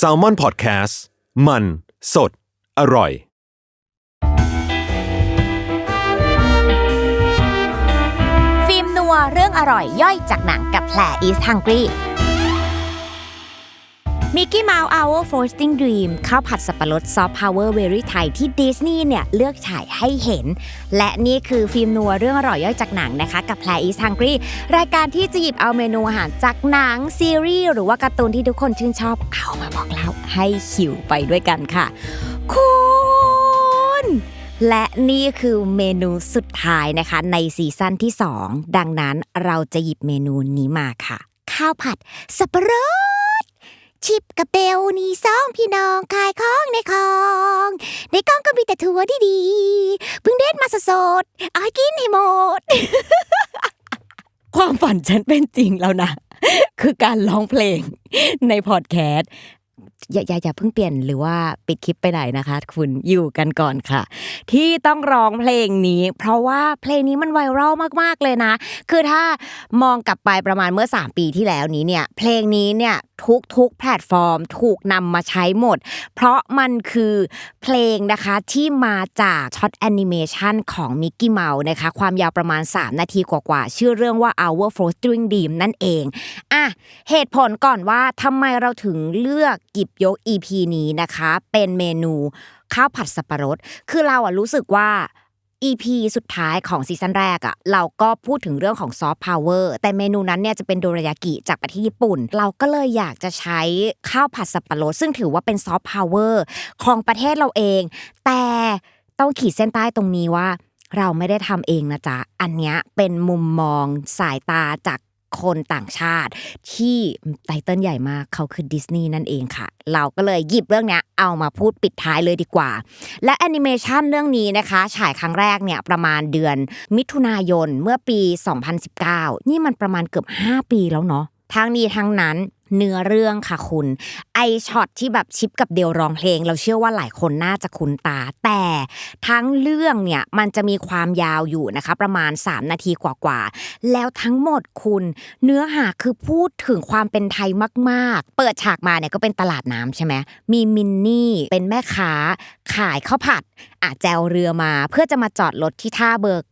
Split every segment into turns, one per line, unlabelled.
s a l ม o n PODCAST มัน สด อร่อย
ฟิล์มนัวเรื่องอร่อยย่อยจากหนังกับแผลอีสทังกรี้ มิกกี้เมาส์ Our Frosting Dream ข้าวผัดสับปะรดซอฟต์พาวเวอร์เวรี่ไทยที่ดิสนีย์เนี่ย เลือกฉายให้เห็น และนี่คือฟิล์มนัวเรื่องอร่อยย่อยจากหนังนะคะ กับแผล East Hungry รายการที่จะหยิบเอาเมนูอาหารจากหนัง ซีรีส์หรือว่าการ์ตูนที่ทุกคนชื่นชอบเอามาบอกเล่าให้หิวไปด้วยกันค่ะ คุณและนี่คือเมนูสุดท้ายนะคะ ในซีซั่นที่ 2 ดังนั้นเราจะหยิบเมนูนี้มาค่ะ ข้าวผัดสับปะรด ชิปกับเบลนี่สองพี่น้องขายของในคลอง ในกล้องก็มีแต่ถั่วดีๆเพิ่งเด็ดมาสดๆเอาให้กินให้หมด ความฝันฉันเป็นจริงแล้วนะ คือการร้องเพลงในพอดแคสต์ อย่าอย่าอย่าเพิ่งเปลี่ยนหรือว่าปิดคลิปไปไหนนะคะ คุณอยู่กันก่อนค่ะ ที่ต้องร้องเพลงนี้ เพราะว่าเพลงนี้มันไวรัลมากๆเลยนะ คือถ้ามองกลับไปประมาณเมื่อ 3 ปีที่แล้วนี้เนี่ย เพลงนี้เนี่ยทุกทุกแพลตฟอร์มถูกนำมาใช้หมด เพราะมันคือเพลงนะคะที่มาจากช็อตแอนิเมชันของมิกกี้เมาส์นะคะ ความยาวประมาณ 3 นาทีกว่าๆ ชื่อเรื่องว่า Our Frosting Dream นั่นเอง อะ เหตุผลก่อนว่าทำไมเราถึงเลือกหยิบยก EP นี้นะคะ เป็นเมนูข้าวผัดสับปะรด คือเราอะรู้สึกว่า EP สุดท้ายของซีซั่นแรกอะเราก็พูดถึงเรื่องของซอฟต์พาวเวอร์แต่เมนูนั้นเนี่ยจะเป็นโดรายากิจากประเทศญี่ปุ่น เราก็เลยอยากจะใช้ข้าวผัดสับปะรด ซึ่งถือว่าเป็นซอฟต์พาวเวอร์ของประเทศเราเอง แต่ต้องขีดเส้นใต้ตรงนี้ว่าเราไม่ได้ทำเองนะจ๊ะ อันเนี้ยเป็นมุมมองสายตาจาก คนต่างชาติ ที่ไตเติ้ลใหญ่มากเขาคือดิสนีย์นั่นเองค่ะ เราก็เลยหยิบเรื่องนี้เอามาพูดปิดท้ายเลยดีกว่า และแอนิเมชันเรื่องนี้นะคะฉายครั้งแรกเนี่ยประมาณเดือนมิถุนายนเมื่อปี 2019 นี่มันประมาณเกือบ 5 ปีแล้วเนาะทั้งนี้ทั้งนั้น เนื้อเรื่องค่ะคุณ ไอช็อตที่แบบชิปกับเดลร้องเพลง เราเชื่อว่าหลายคนน่าจะคุ้นตา แต่ทั้งเรื่องเนี่ยมันจะมีความยาวอยู่นะคะ ประมาณ 3 นาทีกว่าๆ แล้วทั้งหมดคุณเนื้อหาคือพูดถึงความเป็นไทยมากๆ เปิดฉากมาเนี่ยก็เป็นตลาดน้ำใช่ไหมมีมินนี่เป็นแม่ค้าขายข้าวผัด อะแจวเรือมา เพื่อจะมาจอดรถที่ท่าเบอร์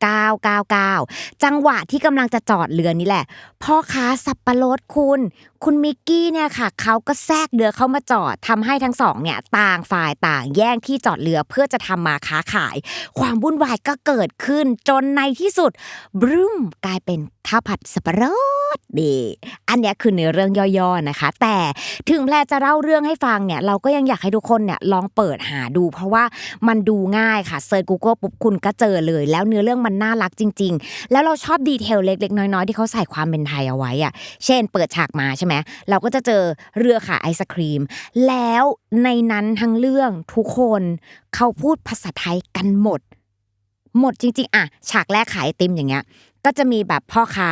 999 จังหวะที่กำลังจะจอดเรือนี่แหละ พ่อค้าสับปะรดคุณ คุณมิกกี้เนี่ยค่ะเขาก็แทรกเรือเข้ามาจอดทำให้ทั้งสองเนี่ยต่างฝ่ายต่างแย่งที่จอดเรือเพื่อจะทำมาค้าขาย ความวุ่นวายก็เกิดขึ้นจนในที่สุดบรูมกลายเป็น ข้าวผัดสับปะรดดีอันเนี้ยคือเนื้อเรื่องย่อๆนะคะ แต่ถึงแพรจะเล่าเรื่องให้ฟังเนี่ยเราก็ยังอยากให้ทุกคนเนี่ยลองเปิดหาดู เพราะว่ามันดูง่ายค่ะเซิร์ช Google ปุ๊บคุณก็เจอเลย แล้วเนื้อเรื่องมันน่ารักจริง ๆ แล้วเราชอบดีเทลเล็กๆ น้อยๆ ที่เขาใส่ความเป็นไทยเอาไว้อะเช่น เปิดฉากมาใช่ไหมเราก็จะเจอเรือขายไอศครีม แล้วในนั้นทั้งเรื่องทุกคนเขาพูดภาษาไทยกันหมดหมดจริงๆ อะ ฉากแรกขายไอติมอย่างเงี้ย ก็จะมีแบบพ่อค้า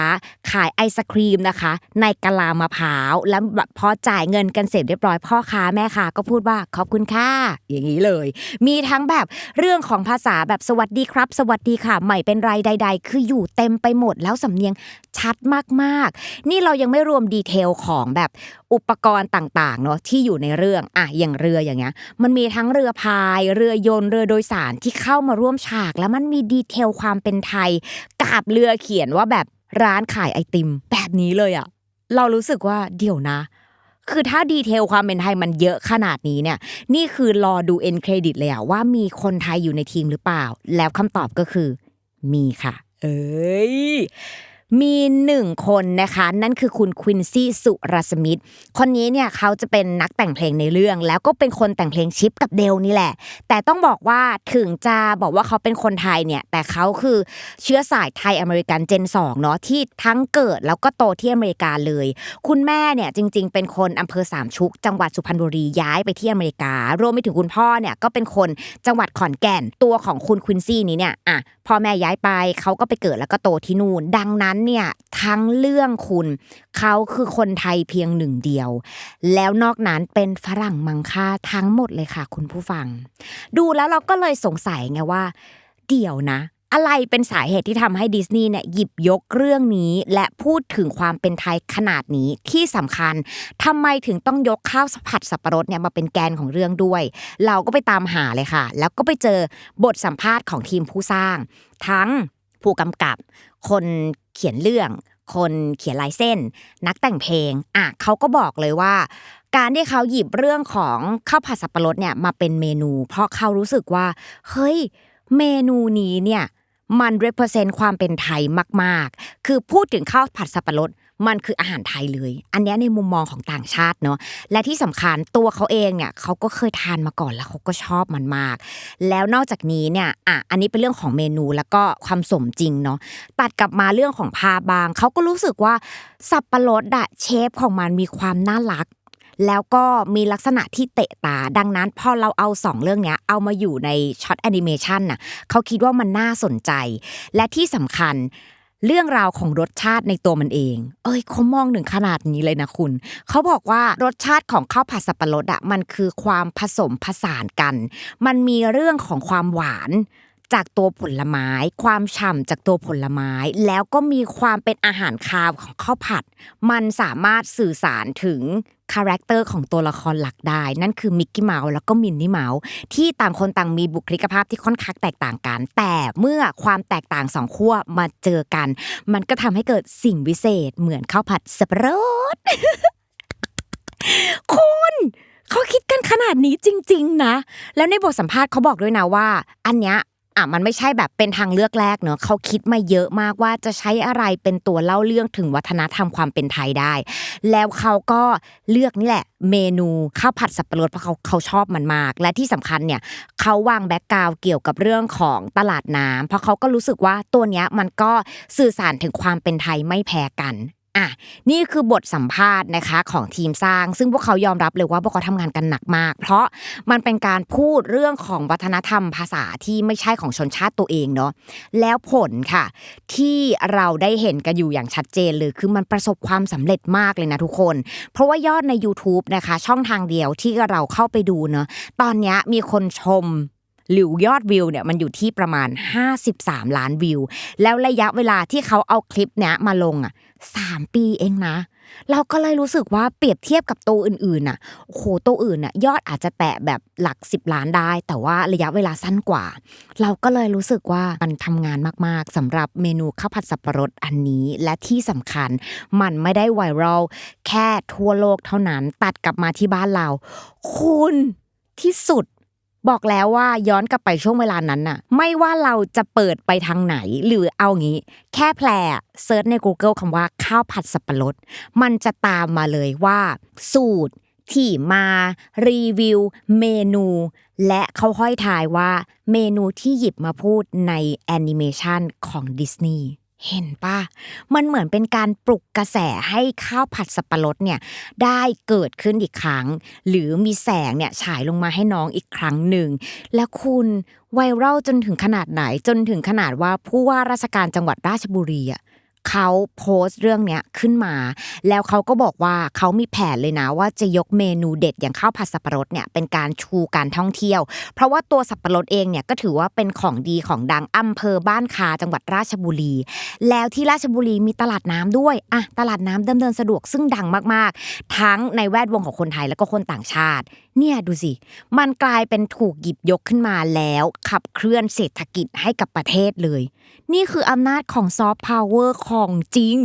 ขายไอศครีมนะคะ ในกะลามะพร้าวแล้วแบบพอจ่ายเงินกันเสร็จเรียบร้อยพ่อค้าแม่ค้าก็พูดว่าขอบคุณค่ะอย่างนี้เลย มีทั้งแบบเรื่องของภาษาแบบสวัสดีครับ สวัสดีค่ะใหม่เป็นไรใด ๆ คืออยู่เต็มไปหมดแล้วสำเนียงชัดมากๆ นี่เรายังไม่รวมดีเทลของแบบ อุปกรณ์ต่างๆเนาะที่อยู่ในเรื่องอะอย่างเรืออย่างเงี้ย มันมีทั้งเรือพาย เรือยนต์เรือโดยสารที่เข้ามาร่วมฉาก แล้วมันมีดีเทลความเป็นไทยกาบเรือเขียนว่าแบบร้านขายไอติม แบบนี้เลยอะเรารู้สึกว่าเดี๋ยวนะ คือถ้าดีเทลความเป็นไทยมันเยอะขนาดนี้เนี่ย นี่คือรอดูเอ็นเครดิตเลยอะว่ามีคนไทยอยู่ในทีมหรือเปล่า แล้วคำตอบก็คือ มีค่ะ เอ้ย มีหนึ่งคนนะคะ นั่นคือคุณควินซี่สุรสมิธคนนี้เนี่ยเขาจะเป็นนักแต่งเพลงในเรื่อง แล้วก็เป็นคนแต่งเพลงชิปกับเดลนี่แหละ แต่ต้องบอกว่าถึงจะบอกว่าเขาเป็นคนไทยเนี่ย แต่เขาคือเชื้อสายไทยอเมริกันเจน2เนาะที่ทั้งเกิดแล้วก็โตที่อเมริกาเลย คุณแม่เนี่ยจริง ๆ เป็นคนอำเภอสามชุก จังหวัดสุพรรณบุรีย้ายไปที่อเมริการวมไปถึงคุณพ่อเนี่ยก็เป็นคนจังหวัดขอนแก่นตัวของคุณควินซี่นี้เนี่ยอะพ่อแม่ย้ายไปเขาก็ไปเกิดแล้วก็โตที่นู่นดังนั้นเนี่ยทั้งเรื่องคุณเขาคือคนไทยเพียงหนึ่งเดียว แล้วนอกนั้นเป็นฝรั่งมังค่าทั้งหมดเลยค่ะ คุณผู้ฟัง ดูแล้วเราก็เลยสงสัยไงว่า เดี๋ยวนะ อะไรเป็นสาเหตุที่ทำให้ดิสนีย์เนี่ยหยิบยกเรื่องนี้ และพูดถึงความเป็นไทยขนาดนี้ที่สำคัญทำไมถึงต้องยกข้าวผัดสับปะรดเนี่ยมาเป็นแกนของเรื่องด้วย เราก็ไปตามหาเลยค่ะ แล้วก็ไปเจอบทสัมภาษณ์ของทีมผู้สร้าง ทั้งผู้กำกับ คน เขียนเรื่อง คนเขียนลายเส้น นักแต่งเพลงอะเขาก็บอกเลยว่า การที่เขาหยิบเรื่องของข้าวผัดสับปะรดเนี่ยมาเป็นเมนู เพราะเขารู้สึกว่าเฮ้ยเมนูนี้เนี่ยมัน represent ความเป็นไทยมาก ๆ คือพูดถึงข้าวผัดสับปะรด มันคืออาหารไทยเลย อันนี้ในมุมมองของต่างชาติเนาะและที่สำคัญตัวเขาเองเนี่ยเขาก็เคยทานมาก่อนแล้วเขาก็ชอบมันมาก แล้วนอกจากนี้เนี่ยอะอันนี้เป็นเรื่องของเมนูแล้วก็ความสมจริงเนาะตัดกลับมาเรื่องของพาบางเขาก็รู้สึกว่าสับปะรดอะเชฟของมันมีความน่ารักแล้วก็มีลักษณะที่เตะตา ดังนั้นพอเราเอาสองเรื่องเนี้ยเอามาอยู่ในช็อตแอนิเมชันน่ะเขาคิดว่ามันน่าสนใจ และที่สำคัญ เรื่องราวของรสชาติในตัวมันเอง เอ้ยเขามองหนึ่งขนาดนี้เลยนะคุณ เขาบอกว่ารสชาติของข้าวผัดสับปะรดอะมันคือความผสมผสานกัน มันมีเรื่องของความหวาน จากตัวผลไม้ ความฉ่ำจากตัวผลไม้ แล้วก็มีความเป็นอาหารคาวของข้าวผัด มันสามารถสื่อสารถึงคาแรคเตอร์ของตัวละครหลักได้ นั่นคือมิกกี้เมาส์แล้วก็มินนี่เมาส์ที่ต่างคนต่างมีบุคลิกภาพที่ค่อนข้างแตกต่างกัน แต่เมื่อความแตกต่างสองขั้วมาเจอกัน มันก็ทำให้เกิดสิ่งวิเศษเหมือนข้าวผัดสับปะรดคุณเขาคิดกันขนาดนี้จริง ๆ นะ แล้วในบทสัมภาษณ์เขาบอกด้วยนะว่า อันเนี้ย อะมันไม่ใช่แบบเป็นทางเลือกแรกเนอะเขาคิดมาเยอะมากว่าจะใช้อะไรเป็นตัวเล่าเรื่องถึงวัฒนธรรมความเป็นไทยได้ แล้วเขาก็เลือกนี่แหละ เมนูข้าวผัดสับปะรดเพราะเขาเขาชอบมันมาก และที่สำคัญเนี่ยเขาวางแบ็กกราวเกี่ยวกับเรื่องของตลาดน้ำเพราะเขาก็รู้สึกว่าตัวเนี้ยมันก็สื่อสารถึงความเป็นไทยไม่แพ้กัน อะนี่คือบทสัมภาษณ์นะคะของทีมสร้าง ซึ่งพวกเขายอมรับเลยว่าพวกเขาทำงานกันหนักมาก เพราะมันเป็นการพูดเรื่องของวัฒนธรรมภาษาที่ไม่ใช่ของชนชาติตัวเองเนาะแล้วผลค่ะ ที่เราได้เห็นกันอยู่อย่างชัดเจนเลยคือมันประสบความสำเร็จมากเลยนะทุกคน เพราะว่ายอดใน YouTube นะคะ ช่องทางเดียวที่เราเข้าไปดูเนาะตอนนี้มีคนชม หรือยอดวิวเนี่ยมันอยู่ที่ประมาณ 53 ล้านวิว แล้วระยะเวลาที่เขาเอาคลิปเนี้ยมาลงอะสามปีเองนะ เราก็เลยรู้สึกว่าเปรียบเทียบกับตัวอื่นๆน่ะโอ้โหตัวอื่นน่ะยอดอาจจะแตะแบบหลัก 10 ล้านได้ แต่ว่าระยะเวลาสั้นกว่า เราก็เลยรู้สึกว่ามันทำงานมากๆสำหรับเมนูข้าวผัดสับปะรดอันนี้ และที่สำคัญมันไม่ได้ไวรัลแค่ทั่วโลกเท่านั้น ตัดกลับมาที่บ้านเรา คุณที่สุด บอกแล้วว่าย้อนกลับไปช่วงเวลานั้นน่ะ ไม่ว่าเราจะเปิดไปทางไหน หรือเอางี้ แค่แพลเซิร์ชใน Google คำว่าข้าวผัดสับปะรด มันจะตามมาเลยว่า สูตรที่มารีวิว เมนู และเขาห้อยทายว่าเมนูที่หยิบมาพูดในแอนิเมชันของดิสนีย์ เห็นปะมันเหมือนเป็นการปลุกกระแสให้ข้าวผัดสับปะรดเนี่ยได้เกิดขึ้นอีกครั้ง หรือมีแสงเนี่ยฉายลงมาให้น้องอีกครั้งหนึ่ง แล้วคุณไวรัลจนถึงขนาดไหนจนถึงขนาดว่าผู้ว่าราชการจังหวัดราชบุรีอะ เขาโพสต์เรื่องเนี้ยขึ้นมา แล้วเขาก็บอกว่าเขามีแผนเลยนะ ว่าจะยกเมนูเด็ดอย่างข้าวผัดสับปะรดเนี่ยเป็นการชูการท่องเที่ยว เพราะว่าตัวสับปะรดเองเนี่ยก็ถือว่าเป็นของดีของดังอำเภอบ้านคาจังหวัดราชบุรี แล้วที่ราชบุรีมีตลาดน้ำด้วยอะตลาดน้ำดำเนินสะดวกซึ่งดังมากๆ ทั้งในแวดวงของคนไทยแล้วก็คนต่างชาติ เนี่ยดูสิ มันกลายเป็นถูกหยิบยกขึ้นมาแล้ว ขับเคลื่อนเศรษฐกิจให้กับประเทศเลย นี่คืออำนาจของซอฟต์พาวเวอร์ของจริง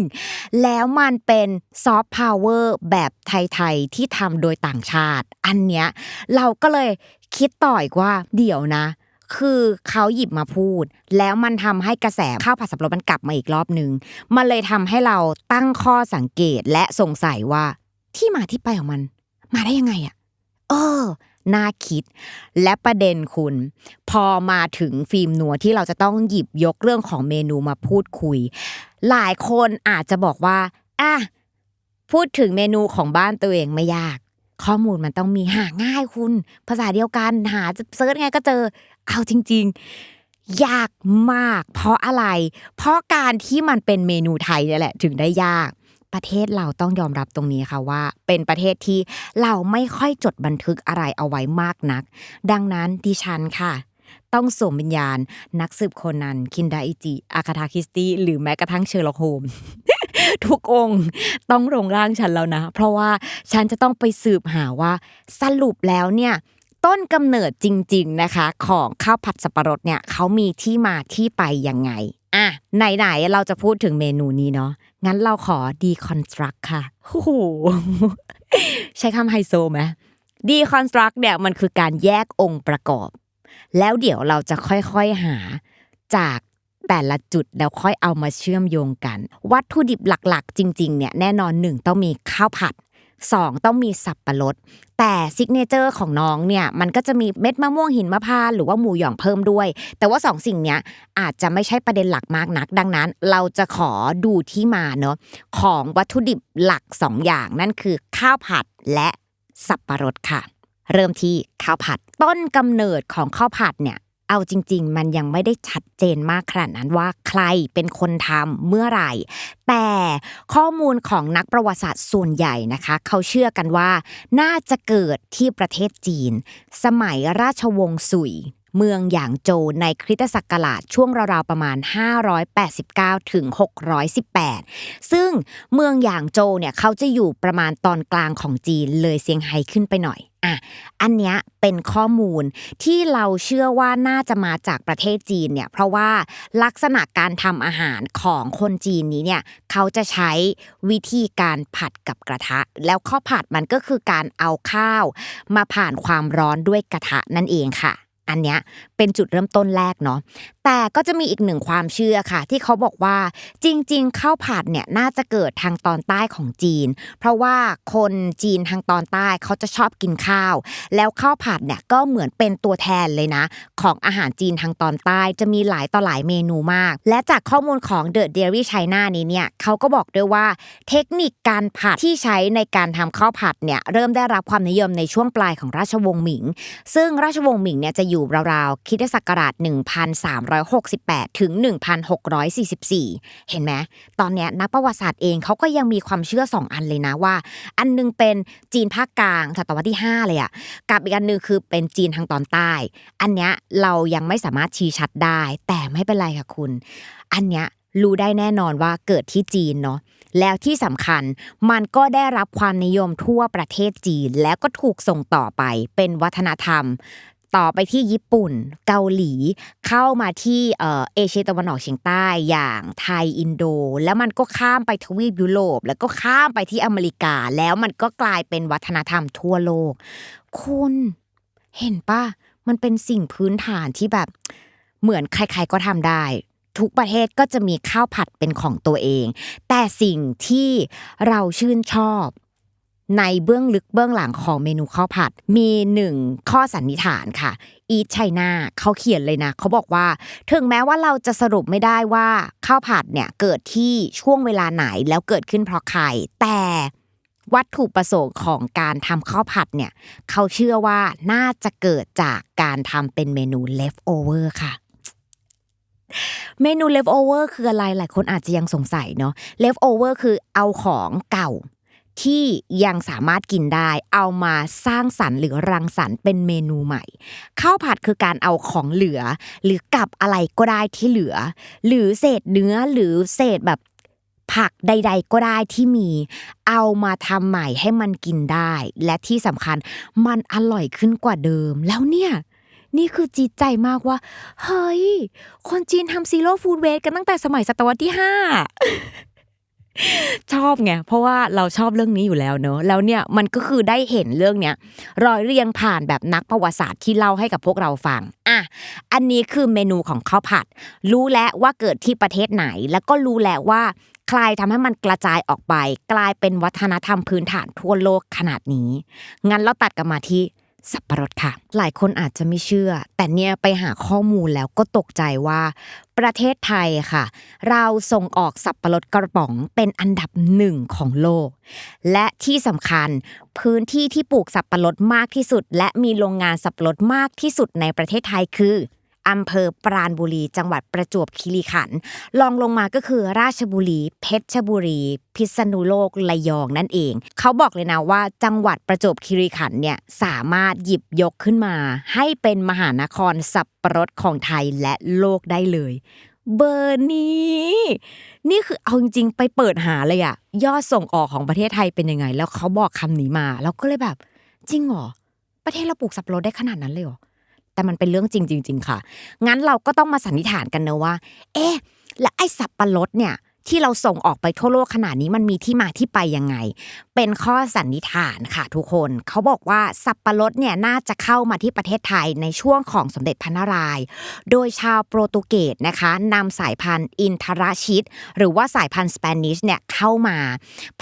แล้วมันเป็นซอฟต์พาวเวอร์แบบไทยๆที่ทำโดยต่างชาติ อันเนี้ยเราก็เลยคิดต่ออีกว่าเดี๋ยวนะคือเขาหยิบมาพูด แล้วมันทำให้กระแสข้าวผัดสับปะรดมันกลับมาอีกรอบนึงมันเลยทำให้เราตั้งข้อสังเกตและสงสัยว่าที่มาที่ไปของมัน มาได้ยังไงอะ เออ น่าคิด และประเด็นคุณ พอมาถึงฟิล์มนัวที่เราจะต้องหยิบยกเรื่องของเมนูมาพูดคุย หลายคนอาจจะบอกว่าอะพูดถึงเมนูของบ้านตัวเองไม่ยาก ข้อมูลมันต้องมีหาง่ายคุณ ภาษาเดียวกันหาจะเซิร์ชไงก็เจอ เอาจริง ๆ ยากมาก เพราะอะไร เพราะการที่มันเป็นเมนูไทยนี่แหละ ถึงได้ยาก ประเทศเราต้องยอมรับตรงนี้ค่ะว่า เป็นประเทศที่เราไม่ค่อยจดบันทึกอะไรเอาไว้มากนัก ดังนั้นดิฉันค่ะ ต้องสวมวิญญาณ นักสืบโคนัน คินดาอิจิ อาคาธาคริสตี้หรือแม้กระทั่งเชอร์ล็อกโฮมทุกองค์ต้องลงร่างฉันแล้วนะ เพราะว่าฉันจะต้องไปสืบหาว่าสรุปแล้วเนี่ยต้นกำเนิดจริง ๆนะคะ ของข้าวผัดสับปะรดเนี่ยเขามีที่มาที่ไปยังไงอะไหนๆเราจะพูดถึงเมนูนี้เนาะ งั้นเราขอดีคอนสตรักค่ะโอ้โหใช้คำไฮโซไหมดีคอนสตรักเนี่ยมันคือการแยกองค์ประกอบ แล้วเดี๋ยวเราจะค่อยๆหาจากแต่ละจุดแล้วค่อยเอามาเชื่อมโยงกัน วัตถุดิบหลักๆ จริง ๆ เนี่ยแน่นอนหนึ่งต้องมีข้าวผัด สองต้องมีสับปะรด แต่ซิกเนเจอร์ของน้องเนี่ยมันก็จะมีเม็ดมะม่วงหินมะพร้าวหรือว่าหมูหยองเพิ่มด้วย แต่ว่าสองสิ่งเนี้ยอาจจะไม่ใช่ประเด็นหลักมากนัก ดังนั้น เราจะขอดูที่มาเนาะของวัตถุดิบหลักสองอย่างนั่นคือข้าวผัดและสับปะรดค่ะ เริ่มที่ข้าวผัดต้นกำเนิดของข้าวผัดเนี่ย เอาจริง ๆ มันยังไม่ได้ชัดเจนมากขนาดนั้นว่าใครเป็นคนทำเมื่อไหร่ แต่ข้อมูลของนักประวัติศาสตร์ส่วนใหญ่นะคะ เขาเชื่อกันว่าน่าจะเกิดที่ประเทศจีน สมัยราชวงศ์สุยเมืองหยางโจวในคริสตศักราชช่วงราวๆประมาณ 589 ถึง 618 ซึ่งเมืองหยางโจวเนี่ยเขาจะอยู่ประมาณตอนกลางของจีนเลยเซี่ยงไฮ้ขึ้นไปหน่อย อะอันเนี้ยเป็นข้อมูลที่เราเชื่อว่าน่าจะมาจากประเทศจีนเนี่ยเพราะว่าลักษณะการทำอาหารของคนจีนนี้เนี่ยเขาจะใช้วิธีการผัดกับกระทะ แล้วข้อผัดมันก็คือการเอาข้าว มาผ่านความร้อนด้วยกระทะนั่นเองค่ะ อันเนี้ยเป็นจุดเริ่มต้นแรกเนาะแต่ก็จะมีอีกหนึ่งความเชื่อค่ะ ที่เขาบอกว่าจริง ๆ ข้าวผัดเนี่ยน่าจะเกิดทางตอนใต้ของจีน เพราะว่าคนจีนทางตอนใต้เขาจะชอบกินข้าว แล้วข้าวผัดเนี่ยก็เหมือนเป็นตัวแทนเลยนะ ของอาหารจีนทางตอนใต้จะมีหลายต่อหลายเมนูมาก และจากข้อมูลของ The Dairy China นี้เนี่ยเขาก็บอกด้วยว่าเทคนิคการผัดที่ใช้ในการทำข้าวผัดเนี่ยเริ่มได้รับความนิยมในช่วงปลายของราชวงศ์หมิง ซึ่งราชวงศ์หมิงเนี่ยจะอยู่ราวๆคริสตศักราช 1368 ถึง 1644 เห็นไหมตอนเนี้ยนักประวัติศาสตร์เองเขาก็ยังมีความเชื่อสองอันเลยนะว่า อันนึงเป็นจีนภาคกลางศตวรรษที่ 5 เลยอะกับอีกอันนึงคือเป็นจีนทางตอนใต้ อันเนี้ยเรายังไม่สามารถชี้ชัดได้ แต่ไม่เป็นไรค่ะคุณ อันเนี้ยรู้ได้แน่นอนว่าเกิดที่จีนเนาะแล้วที่สำคัญมันก็ได้รับความนิยมทั่วประเทศจีน แล้วก็ถูกส่งต่อไปเป็นวัฒนธรรม ต่อไปที่ญี่ปุ่น เกาหลีเข้ามาที่เอเอเชียตะวันออกเฉียงใต้อย่างไทยอินโด แล้วมันก็ข้ามไปทวีปยุโรป แล้วก็ข้ามไปที่อเมริกา แล้วมันก็กลายเป็นวัฒนธรรมทั่วโลก คุณเห็นปะมันเป็นสิ่งพื้นฐานที่แบบเหมือนใครๆก็ทำได้ ทุกประเทศก็จะมีข้าวผัดเป็นของตัวเอง แต่สิ่งที่เราชื่นชอบ ในเบื้องลึกเบื้องหลังของเมนูข้าวผัด มีหนึ่งข้อสันนิษฐานค่ะอีทไชน่าเขาเขียนเลยนะ เขาบอกว่า ถึงแม้ว่าเราจะสรุปไม่ได้ว่าข้าวผัดเนี่ยเกิดที่ช่วงเวลาไหนแล้วเกิดขึ้นเพราะใคร แต่วัตถุประสงค์ของการทำข้าวผัดเนี่ยเขาเชื่อว่าน่าจะเกิดจากการทำเป็นเมนู leftover ค่ะเมนู leftover คืออะไรหลายคนอาจจะยังสงสัยเนาะ leftover คือเอาของเก่า ที่ยังสามารถกินได้ เอามาสร้างสรรค์หรือรังสรรค์เป็นเมนูใหม่ข้าวผัดคือการเอาของเหลือ หรือกับอะไรก็ได้ที่เหลือ หรือเศษเนื้อหรือเศษแบบผักใด ๆ ก็ได้ที่มี เอามาทำใหม่ให้มันกินได้ และที่สำคัญมันอร่อยขึ้นกว่าเดิม แล้วเนี่ยนี่คือจีใจมากว่า เฮ้ย คนจีนทำซีโร่ฟู้ดเวสกันตั้งแต่สมัยศตวรรษที่ห้า ชอบไงเพราะว่าเราชอบเรื่องนี้อยู่แล้วเนอะแล้วเนี่ยมันก็คือได้เห็นเรื่องเนี้ยรอยเรียงผ่านแบบนักประวัติศาสตร์ที่เล่าให้กับพวกเราฟังอะอันนี้คือเมนูของข้าวผัด รู้แล้วว่าเกิดที่ประเทศไหน แล้วก็รู้แล้วว่าใครทำให้มันกระจายออกไป กลายเป็นวัฒนธรรมพื้นฐานทั่วโลกขนาดนี้ งั้นเราตัดกันมาที่ สับปะรดค่ะ หลายคนอาจจะไม่เชื่อ แต่เนี่ยไปหาข้อมูลแล้วก็ตกใจว่า ประเทศไทยค่ะ เราส่งออกสับปะรดกระป๋องเป็นอันดับหนึ่งของโลก และที่สำคัญพื้นที่ที่ปลูกสับปะรดมากที่สุด และมีโรงงานสับปะรดมากที่สุดในประเทศไทยคือ อำเภอปราณบุรี จังหวัดประจวบคีรีขันธ์ลองลงมาก็คือราชบุรี เพชรบุรี พิษณุโลกระยองนั่นเอง เขาบอกเลยนะว่าจังหวัดประจวบคีรีขันธ์เนี่ยสามารถหยิบยกขึ้นมา ให้เป็นมหานครสับปะรดของไทยและโลกได้เลยเบอร์นี้ นี่คือเอาจริงๆไปเปิดหาเลยอะยอดส่งออกของประเทศไทยเป็นยังไง แล้วเขาบอกคำนี้มา แล้วก็เลยแบบ จริงเหรอประเทศเราปลูกสับปะรดได้ขนาดนั้นเลยเหรอ แต่มันเป็นเรื่องจริงจริงๆค่ะ งั้นเราก็ต้องมาสันนิษฐานกันนะว่า เอ๊ะ แล้วไอ้สับปะรดเนี่ยที่เราส่งออกไปทั่วโลกขนาดนี้มันมีที่มาที่ไปยังไง เป็นข้อสันนิษฐานค่ะทุกคน เขาบอกว่าสับปะรดเนี่ยน่าจะเข้ามาที่ประเทศไทยในช่วงของสมเด็จพระนารายณ์โดยชาวโปรตุเกสนะคะนำสายพันธุ์อินทราชิต หรือว่าสายพันธุ์สเปนิชเนี่ยเข้ามา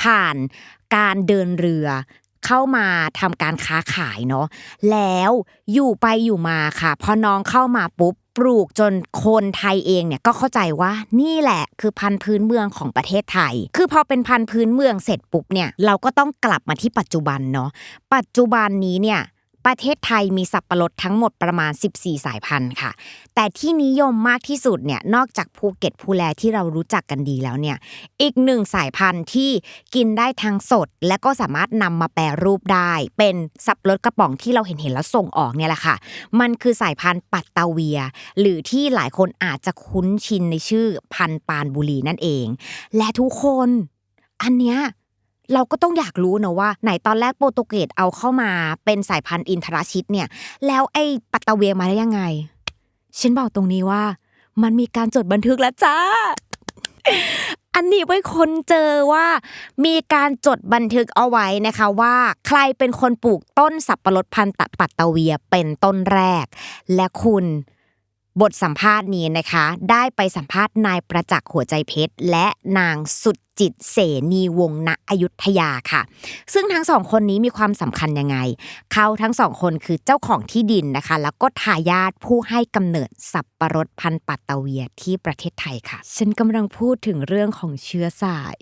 ผ่านการเดินเรือ เข้ามาทำการค้าขายเนาะแล้วอยู่ไปอยู่มาค่ะ พอน้องเข้ามาปุ๊บปลูกจนคนไทยเองเนี่ยก็เข้าใจว่านี่แหละคือพันธุ์พื้นเมืองของประเทศไทย คือพอเป็นพันธุ์พื้นเมืองเสร็จปุ๊บเนี่ยเราก็ต้องกลับมาที่ปัจจุบันเนาะปัจจุบันนี้เนี่ย ประเทศไทยมีสับปะรดทั้งหมดประมาณ 14 สายพันธุ์ค่ะ แต่ที่นิยมมากที่สุดเนี่ยนอกจากภูเก็ตภูแลที่เรารู้จักกันดีแล้วเนี่ยอีกหนึ่งสายพันธุ์ที่กินได้ทั้งสด และก็สามารถนำมาแปรรูปได้ เป็นสับปะรดกระป๋องที่เราเห็นเห็นแล้วส่งออกเนี่ยแหละค่ะ มันคือสายพันธุ์ปัตตาเวีย หรือที่หลายคนอาจจะคุ้นชินในชื่อพันธุ์ปานบุรีนั่นเอง และทุกคนอันเนี้ย เราก็ต้องอยากรู้นะว่า ไหนตอนแรกโปรตุเกสเอาเข้ามาเป็นสายพันธุ์อินทราชิตเนี่ย แล้วไอ้ปัตตาเวียมาได้ยังไง ฉันบอกตรงนี้ว่า มันมีการจดบันทึกแล้วจ้า อันนี้ไว้คนเจอว่า มีการจดบันทึกเอาไว้นะคะว่า ใครเป็นคนปลูกต้นสับปะรดพันธุ์ปัตตาเวียเป็นต้นแรก และคุณ บทสัมภาษณ์นี้นะคะ ได้ไปสัมภาษณ์นายประจักษ์หัวใจเพชร และนางสุดจิตเสนีวงศ์ณอยุธยาค่ะ ซึ่งทั้งสองคนนี้มีความสำคัญยังไง เขาทั้งสองคนคือเจ้าของที่ดินนะคะ แล้วก็ทายาทผู้ให้กำเนิดสับปะรดพันธุ์ปัตตเวียที่ประเทศไทยค่ะ ฉันกำลังพูดถึงเรื่องของเชื้อสาย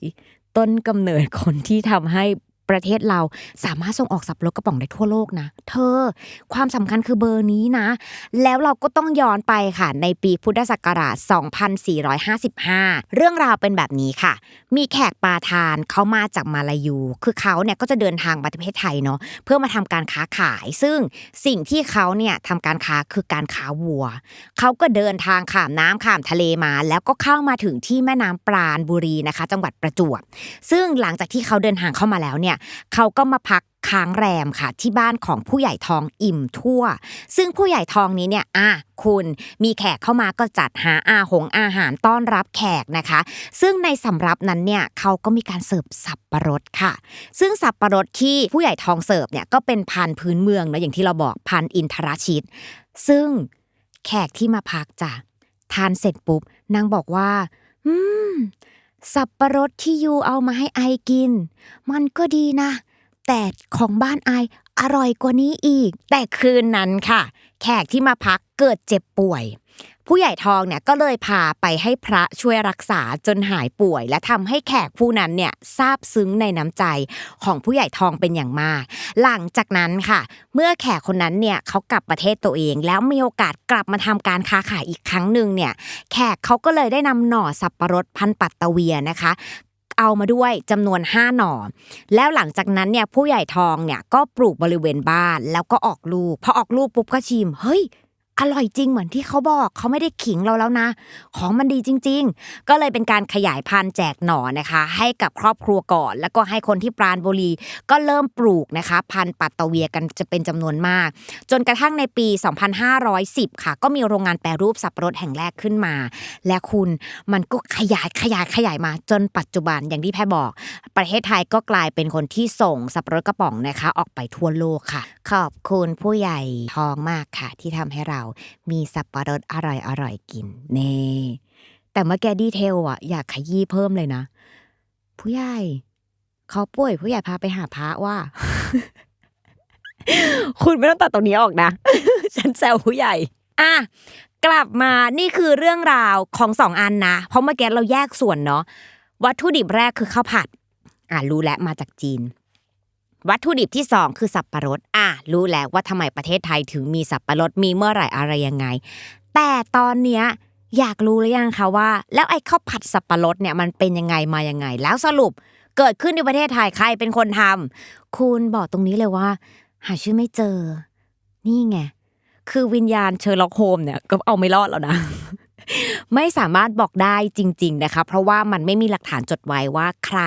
ต้นกำเนิดคนที่ทำให้ ประเทศเราสามารถส่งออกสับปะรดกระป๋องได้ทั่วโลกนะ เธอ ความสำคัญคือเบอร์นี้นะ แล้วเราก็ต้องย้อนไปค่ะ ในปีพุทธศักราช 2455 เรื่องราวเป็นแบบนี้ค่ะ มีแขกปาทานเขามาจากมาลายู คือเขาเนี่ยก็จะเดินทางมาประเทศไทยเนาะเพื่อมาทำการค้าขาย ซึ่งสิ่งที่เขาเนี่ยทำการค้าคือการค้าวัว เขาก็เดินทางข้ามน้ำข้ามทะเลมา แล้วก็เข้ามาถึงที่แม่น้ำปราณบุรีนะคะ จังหวัดประจวบซึ่งหลังจากที่เขาเดินทางเข้ามาแล้วเนี่ยเขาก็มาพักค้างแรมค่ะที่บ้านของผู้ใหญ่ทองอิ่มทั่ว ซึ่งผู้ใหญ่ทองนี้เนี่ยอะคุณมีแขกเข้ามาก็จัดหาอาหงอาหารต้อนรับแขกนะคะ ซึ่งในสำรับนั้นเนี่ยเขาก็มีการเสิร์ฟสับปะรดค่ะ ซึ่งสับปะรดที่ผู้ใหญ่ทองเสิร์ฟเนี่ยก็เป็นพันธุ์พื้นเมืองเนะอย่างที่เราบอกพันธุ์อินทราชิต ซึ่งแขกที่มาพักจ้ะทานเสร็จปุ๊บนางบอกว่า อืม สับปะรดที่ยูเอามาให้ไอกิน มันก็ดีนะ แต่ของบ้านไออร่อยกว่านี้อีก แต่คืนนั้นค่ะ แขกที่มาพักเกิดเจ็บป่วย ผู้ใหญ่ทองเนี่ยก็เลยพาไปให้พระช่วยรักษาจนหายป่วย และทำให้แขกผู้นั้นเนี่ยซาบซึ้งในน้ำใจของผู้ใหญ่ทองเป็นอย่างมาก หลังจากนั้นค่ะ เมื่อแขกคนนั้นเนี่ยเขากลับประเทศตัวเอง แล้วมีโอกาสกลับมาทำการค้าขายอีกครั้งหนึ่งเนี่ยแขกเขาก็เลยได้นำหน่อสับปะรดพันปัตตะเวียนะคะเอามาด้วยจำนวน 5 หน่อ แล้วหลังจากนั้นเนี่ยผู้ใหญ่ทองเนี่ยก็ปลูกบริเวณบ้านแล้วก็ออกลูกพอออกลูกปุ๊บก็ชิม เฮ้ย อร่อยจริงเหมือนที่เขาบอกเขาไม่ได้ขิงเราแล้วนะ ของมันดีจริง ๆ ก็เลยเป็นการขยายพันธุ์แจกหน่อนะคะ ให้กับครอบครัวก่อน แล้วก็ให้คนที่ปราณบุรีก็เริ่มปลูกนะคะ พันธุ์ปัตตเวียกันจะเป็นจำนวนมาก จนกระทั่งในปี 2510 ค่ะ ก็มีโรงงานแปรรูปสับปะรดแห่งแรกขึ้นมา และคุณมันก็ขยายขยายขยายมา จนปัจจุบันอย่างที่แพรบอก ประเทศไทยก็กลายเป็นคนที่ส่งสับปะรดกระป๋องนะคะ ออกไปทั่วโลกค่ะ ขอบคุณผู้ใหญ่ทองมากค่ะ ที่ทำให้เรามีสับปะรดอร่อยอร่อยกินเน่แต่เมื่อแกดีเทลอะอยากขยี้เพิ่มเลยนะ ผู้ใหญ่เขาป่วยผู้ใหญ่พาไปหาพระว่า คุณไม่ต้องตัดตรงนี้ออกนะ ฉันแซวผู้ใหญ่ อะกลับมานี่คือเรื่องราวของสองอันนะ เพราะเมื่อกี้เราแยกส่วนเนาะวัตถุดิบแรกคือข้าวผัด อะรู้แล้วมาจากจีน วัตถุดิบที่สองคือสับปะรดอะรู้แล้วว่าทำไมประเทศไทยถึงมีสับปะรดมีเมื่อไหร่อะไรยังไง แต่ตอนเนี้ยอยากรู้หรือยังคะว่า แล้วไอ้ข้าวผัดสับปะรดเนี่ยมันเป็นยังไงมายังไง แล้วสรุปเกิดขึ้นในประเทศไทยใครเป็นคนทำคุณบอกตรงนี้เลยว่า หาชื่อไม่เจอ นี่ไงคือวิญญาณเชอร์ล็อกโฮมเนี่ยก็เอาไม่รอดแล้วนะ ไม่สามารถบอกได้จริง ๆนะคะ เพราะว่ามันไม่มีหลักฐานจดไว้ว่าใคร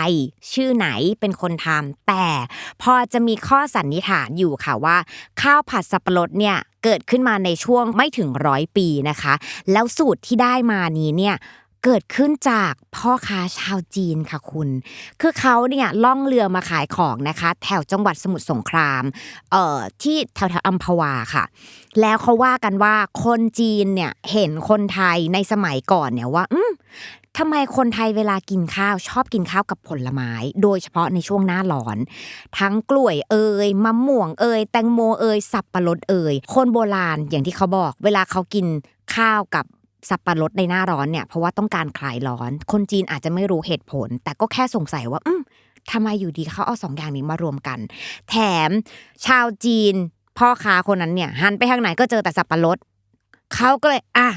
ชื่อไหนเป็นคนทำแต่พอจะมีข้อสันนิษฐานอยู่ค่ะว่า ข้าวผัดสับปะรดเนี่ยเกิดขึ้นมาในช่วงไม่ถึงร้อยปีนะคะ แล้วสูตรที่ได้มานี้เนี่ย เกิดขึ้นจากพ่อค้าชาวจีนค่ะคุณ คือเขาเนี่ยล่องเรือมาขายของนะคะ แถวจังหวัดสมุทรสงคราม เอ่อที่แถวแถวอัมพวาค่ะ แล้วเขาว่ากันว่าคนจีนเนี่ยเห็นคนไทยในสมัยก่อนเนี่ยว่า อืมทำไมคนไทยเวลากินข้าวชอบกินข้าวกับผลไม้ โดยเฉพาะในช่วงหน้าร้อน ทั้งกล้วยเอ่ยมะม่วงเอ่ยแตงโมเอ่ยสับปะรดเอ่ยคนโบราณอย่างที่เขาบอก เวลาเขากินข้าวกับ สับปะรดในหน้าร้อนเนี่ยเพราะว่าต้องการคลายร้อน คนจีนอาจจะไม่รู้เหตุผล แต่ก็แค่สงสัยว่า อืมทำไมอยู่ดีเขาเอาสองอย่างนี้มารวมกัน แถมชาวจีนพ่อค้าคนนั้นเนี่ยหันไปทางไหนก็เจอแต่สับปะรดเขาก็เลยอะ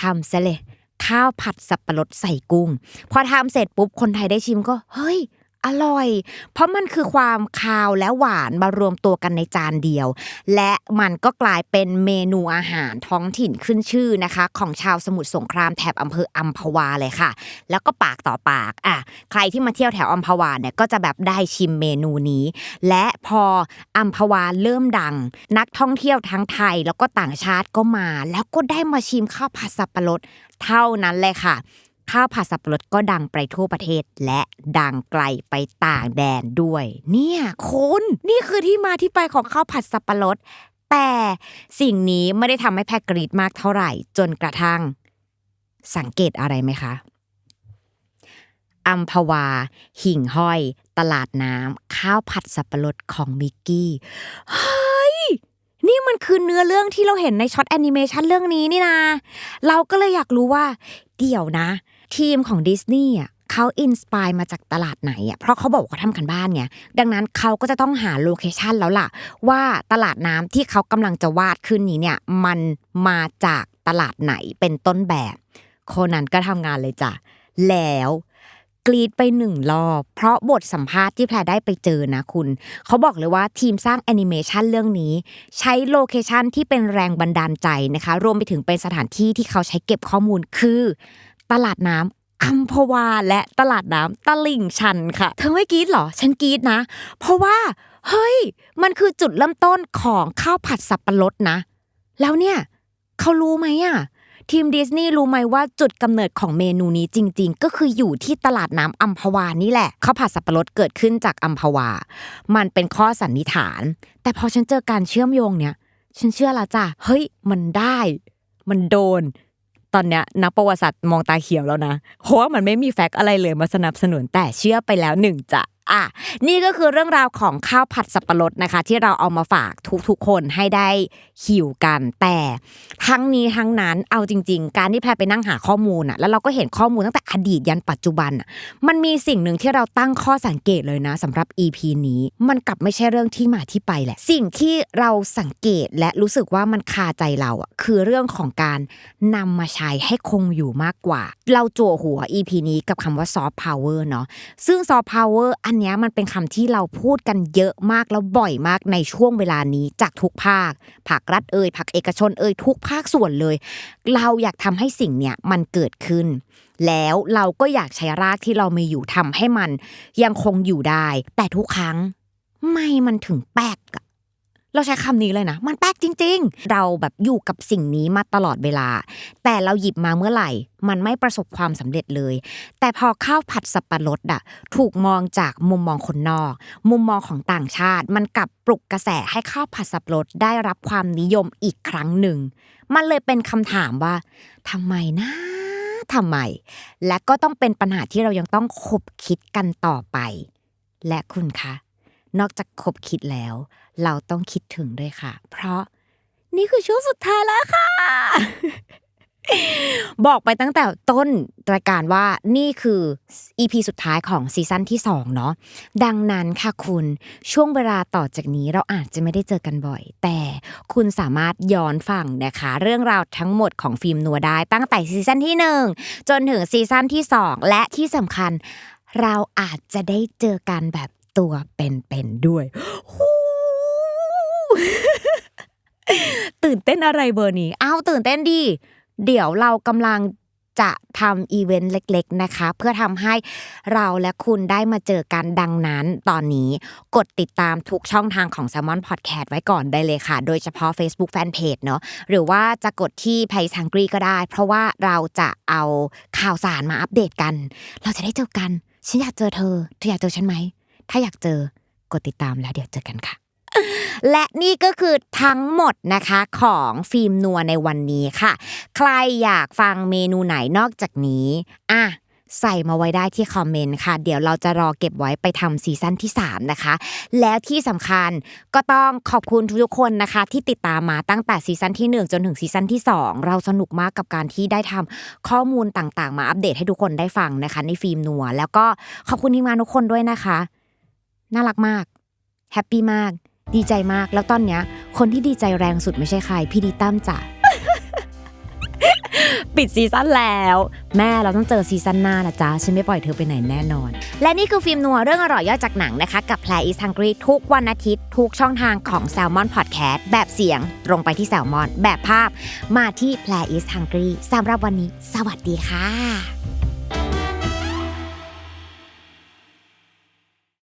ทำซะเลยข้าวผัดสับปะรดใส่กุ้ง พอทำเสร็จปุ๊บคนไทยได้ชิมก็ เฮ้ย อร่อย เพราะมันคือความคาวและหวานมารวมตัวกันในจานเดียว และมันก็กลายเป็นเมนูอาหารท้องถิ่นขึ้นชื่อนะคะ ของชาวสมุทรสงครามแถบอำเภออัมพวาเลยค่ะ แล้วก็ปากต่อปากอะใครที่มาเที่ยวแถวอัมพวาเนี่ยก็จะแบบได้ชิมเมนูนี้ และพออัมพวาเริ่มดัง นักท่องเที่ยวทั้งไทยแล้วก็ต่างชาติก็มา แล้วก็ได้มาชิมข้าวผัดสับปะรดเท่านั้นเลยค่ะ ข้าวผัดสับปะรดก็ดังไปทั่วประเทศและดังไกลไปต่างแดนด้วย เนี่ยคุณนี่คือที่มาที่ไปของข้าวผัดสับปะรด แต่สิ่งนี้ไม่ได้ทำให้แพรกรีดมากเท่าไหร่ จนกระทั่ง สังเกตอะไรไหมคะอัมพวา หิ่งห้อย ตลาดน้ำข้าวผัดสับปะรดของมิกกี้เฮ้ยนี่มันคือเนื้อเรื่องที่เราเห็นในช็อตแอนิเมชันเรื่องนี้นี่นะ เราก็เลยอยากรู้ว่า เดี๋ยวนะ ทีมของดิสนีย์เขาอินสปายมาจากตลาดไหนอะเพราะเขาบอกว่าเขาทำกันบ้านไงดังนั้นเขาก็จะต้องหาโลเคชันแล้วล่ะ ว่าตลาดน้ำที่เขากำลังจะวาดขึ้นนี้เนี่ยมันมาจากตลาดไหนเป็นต้นแบบ โคนันก็ทำงานเลยจ้ะแล้วกรีดไปหนึ่งรอบเพราะบทสัมภาษณ์ที่แพรได้ไปเจอนะคุณ เขาบอกเลยว่าทีมสร้างแอนิเมชันเรื่องนี้ ใช้โลเคชันที่เป็นแรงบันดาลใจนะคะ รวมไปถึงเป็นสถานที่ที่เขาใช้เก็บข้อมูลคือ ตลาดน้ำอัมพวาและตลาดน้ำตลิ่งชันค่ะ เธอไม่กรีดเหรอ ฉันกรีดนะ เพราะว่าเฮ้ย มันคือจุดเริ่มต้นของข้าวผัดสับปะรดนะ แล้วเนี่ยเขารู้ไหมอะทีมดิสนีย์รู้ไหมว่าจุดกำเนิดของเมนูนี้จริง ๆ ก็คืออยู่ที่ตลาดน้ำอัมพวานี่แหละข้าวผัดสับปะรดเกิดขึ้นจากอัมพวา มันเป็นข้อสันนิษฐาน แต่พอฉันเจอการเชื่อมโยงเนี่ย ฉันเชื่อละจ้ะเฮ้ย มันได้ มันโดน ตอนเนี้ยนักประวัติศาสตร์มองตาเขียวแล้วนะเพราะว่ามันไม่มีแฟกต์อะไรเลยมาสนับสนุนแต่เชื่อไปแล้วหนึ่งจ้ะอะนี่ก็คือเรื่องราวของข้าวผัดสับปะรดนะคะ ที่เราเอามาฝากทุกๆคนให้ได้หิวกัน แต่ทั้งนี้ทั้งนั้นเอาจริง ๆ การที่แพรไปนั่งหาข้อมูลอะแล้วเราก็เห็นข้อมูลตั้งแต่อดีตยันปัจจุบันอะมันมีสิ่งหนึ่งที่เราตั้งข้อสังเกตเลยนะสำหรับ EP นี้ มันกลับไม่ใช่เรื่องที่มาที่ไปแหละ สิ่งที่เราสังเกตและรู้สึกว่ามันคาใจเราอะคือเรื่องของการนำมาใช้ให้คงอยู่มากกว่า เราจั่วหัว EP นี้กับคำว่าซอฟต์พาวเวอร์เนาะซึ่งซอฟต์พาวเวอร์อันเนี้มันเป็นคำที่เราพูดกันเยอะมากแล้วบ่อยมากในช่วงเวลานี้จากทุกภาคภาครัฐเอ่ยภาคเอกชนเอ่ยทุกภาคส่วนเลย เราอยากทำให้สิ่งเนี้ยมันเกิดขึ้น แล้วเราก็อยากใช้รากที่เรามีอยู่ทำให้มันยังคงอยู่ได้ แต่ทุกครั้งไม่มันถึงแป๊กอะ เราใช้คำนี้เลยนะ มันแป๊กจริง ๆ เราแบบอยู่กับสิ่งนี้มาตลอดเวลา แต่เราหยิบมาเมื่อไหร่ มันไม่ประสบความสำเร็จเลย แต่พอข้าวผัดสับปะรดอะถูกมองจากมุมมองคนนอก มุมมองของต่างชาติ มันกลับปลุกกระแสให้ข้าวผัดสับปะรดได้รับความนิยมอีกครั้งหนึ่ง มันเลยเป็นคำถามว่าทำไมนะทำไม และก็ต้องเป็นปัญหาที่เรายังต้องคบคิดกันต่อไป และคุณคะ นอกจากคบคิดแล้ว เราต้องคิดถึงด้วยค่ะ เพราะนี่คือช่วงสุดท้ายแล้วค่ะ บอกไปตั้งแต่ต้นรายการว่านี่คือ EP สุดท้ายของซีซั่นที่2เนาะดังนั้นค่ะคุณช่วงเวลาต่อจากนี้เราอาจจะไม่ได้เจอกันบ่อย แต่คุณสามารถย้อนฟังนะคะ เรื่องราวทั้งหมดของฟิล์มนัวได้ตั้งแต่ซีซั่นที่ 1 จนถึงซีซั่นที่ 2 และที่สำคัญ เราอาจจะได้เจอกันแบบตัวเป็นๆด้วยฮู้ ตื่นเต้นอะไรเบอร์นี้ อ้าวตื่นเต้นดี เดี๋ยวเรากำลังจะทำอีเวนต์เล็กๆนะคะ เพื่อทำให้เราและคุณได้มาเจอกันดังนั้นตอนนี้กดติดตามทุกช่องทางของ s ซ l m o n Podcast ไว้ก่อนได้เลยค่ะ โดยเฉพาะ Facebook Fanpage เนาะหรือว่าจะกดที่ p a y s Hungry ก็ได้ เพราะว่าเราจะเอาข่าวสารมาอัปเดตกัน เราจะได้เจอกัน ฉันอยากเจอเธอ เธออยากเจอฉันไหม ถ้าอยากเจอกดติดตามแล้วเดี๋ยวเจอกันค่ะ และนี่ก็คือทั้งหมดนะคะของฟิล์มนัวในวันนี้ค่ะ ใครอยากฟังเมนูไหนนอกจากนี้อะใส่มาไว้ได้ที่คอมเมนต์ค่ะ เดี๋ยวเราจะรอเก็บไว้ไปทำซีซั่นที่ 3 นะคะ แล้วที่สำคัญก็ต้องขอบคุณทุกคนนะคะ ที่ติดตามมาตั้งแต่ซีซั่นที่ 1 จนถึงซีซั่นที่ 2 เราสนุกมากกับการที่ได้ทำข้อมูลต่างๆ มาอัปเดตให้ทุกคนได้ฟังนะคะ ในฟิล์มนัว แล้วก็ขอบคุณทีมงานทุกคนด้วยนะคะ น่ารักมากแฮปปี้มาก ดีใจมากแล้วตอนเนี้ย คนที่ดีใจแรงสุดไม่ใช่ใคร พี่ดีตั้มจ้ะ ปิดซีซั่นแล้ว แม่เราต้องเจอซีซั่นหน้านะจ๊ะฉันไม่ปล่อยเธอไปไหนแน่นอน และนี่คือฟิล์มนัวเรื่องอร่อยย่อยจากหนังนะคะ กับ Play is Hungry ทุกวันอาทิตย์ ทุกช่องทางของ Salmon Podcast แบบเสียง ตรงไปที่ Salmon แบบภาพ มาที่ Play is Hungry สำหรับวันนี้ สวัสดีค่ะ